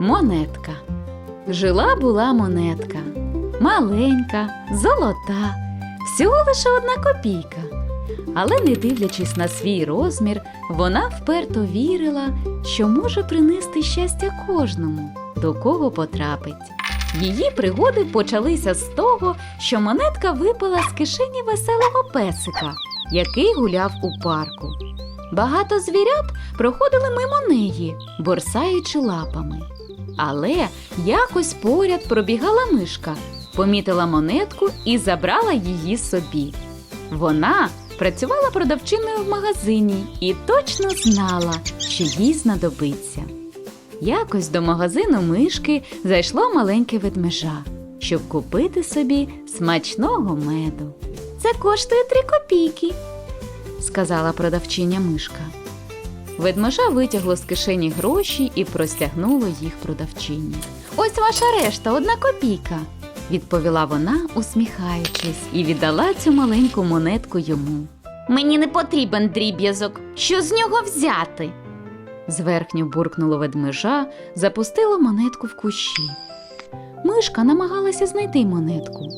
Монетка. Жила була монетка. Маленька, золота, всього лише одна копійка. Але, не дивлячись на свій розмір, вона вперто вірила, що може принести щастя кожному, до кого потрапить. Її пригоди почалися з того, що монетка випала з кишені веселого песика, який гуляв у парку. Багато звірят проходили мимо неї, борсаючи лапами. Але якось поряд пробігала мишка, помітила монетку і забрала її собі. Вона працювала продавчиною в магазині і точно знала, що їй знадобиться. Якось до магазину мишки зайшло маленьке ведмежа, щоб купити собі смачного меду. Це коштує три копійки, сказала продавчиня мишка. Ведмежа витягло з кишені гроші і простягнуло їх продавчині. Ось ваша решта, одна копійка, відповіла вона, усміхаючись, і віддала цю маленьку монетку йому. Мені не потрібен дріб'язок. Що з нього взяти? Зверхньо буркнуло ведмежа, запустило монетку в кущі. Мишка намагалася знайти монетку,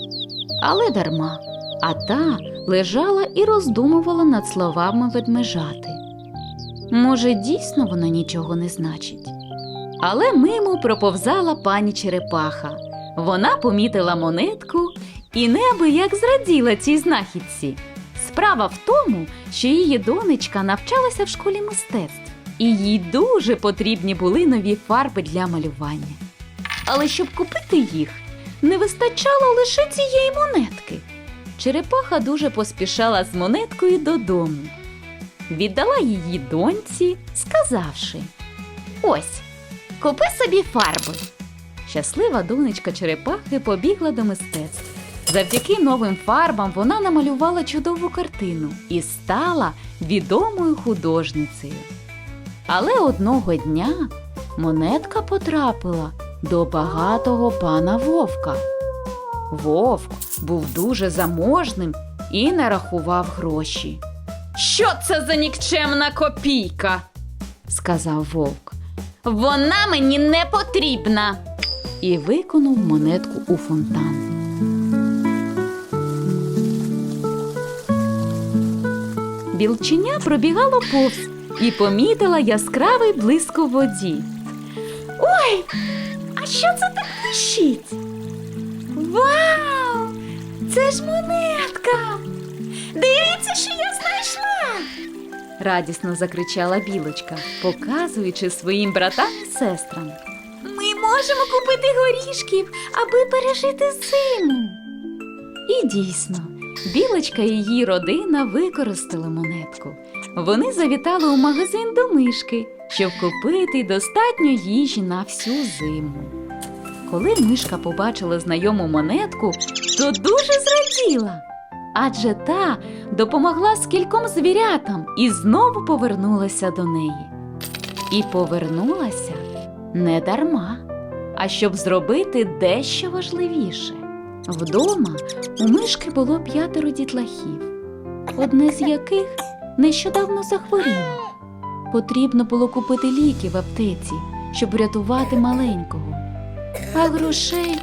але дарма. А та лежала і роздумувала над словами ведмежати. Може, дійсно вона нічого не значить. Але мимо проповзала пані Черепаха. Вона помітила монетку і неабияк зраділа цій знахідці. Справа в тому, що її донечка навчалася в школі мистецтв, і їй дуже потрібні були нові фарби для малювання. Але щоб купити їх, не вистачало лише цієї монетки. Черепаха дуже поспішала з монеткою додому. Віддала її доньці, сказавши: Ось, купи собі фарби. Щаслива донечка черепахи побігла до мистецтв. Завдяки новим фарбам вона намалювала чудову картину і стала відомою художницею. Але одного дня монетка потрапила до багатого пана вовка. Вовк був дуже заможним і не рахував гроші. Що це за нікчемна копійка? сказав вовк. Вона мені не потрібна. І виконув монетку у фонтан. Білченя пробігало повз і помітила яскравий блиск у воді. Ой, а що це так блищить? Вау! Це ж монетка! Дивіться, що я знайшла. Радісно закричала білочка, показуючи своїм братам і сестрам. Ми можемо купити горішків, аби пережити зиму. І дійсно, білочка і її родина використали монетку. Вони завітали у магазин до мишки, щоб купити достатньо їжі на всю зиму. Коли мишка побачила знайому монетку, то дуже зраділа. Адже та допомогла скільком звірятам і знову повернулася до неї. І повернулася не дарма, а щоб зробити дещо важливіше. Вдома у мишки було п'ятеро дітлахів, одне з яких нещодавно захворіло. Потрібно було купити ліки в аптеці, щоб врятувати маленького. А грошей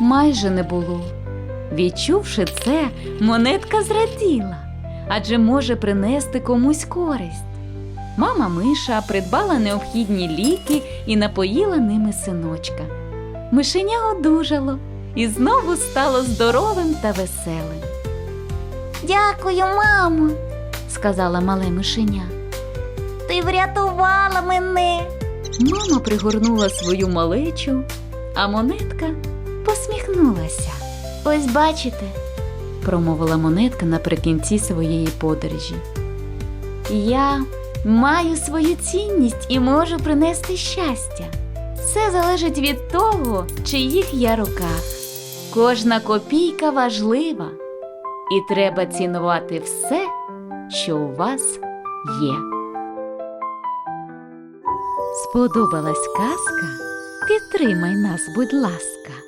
майже не було. Відчувши це, монетка зраділа, адже може принести комусь користь. Мама Миша придбала необхідні ліки і напоїла ними синочка. Мишеня одужало і знову стало здоровим та веселим. Дякую, мамо. сказала мале мишеня. Ти врятувала мене. Мама пригорнула свою малечу, а монетка посміхнулася. Ось бачите, промовила монетка наприкінці своєї подорожі. я маю свою цінність і можу принести щастя. Все залежить від того, чиїх я руках. Кожна копійка важлива, і треба цінувати все, що у вас є. Сподобалась казка? Підтримай нас, будь ласка.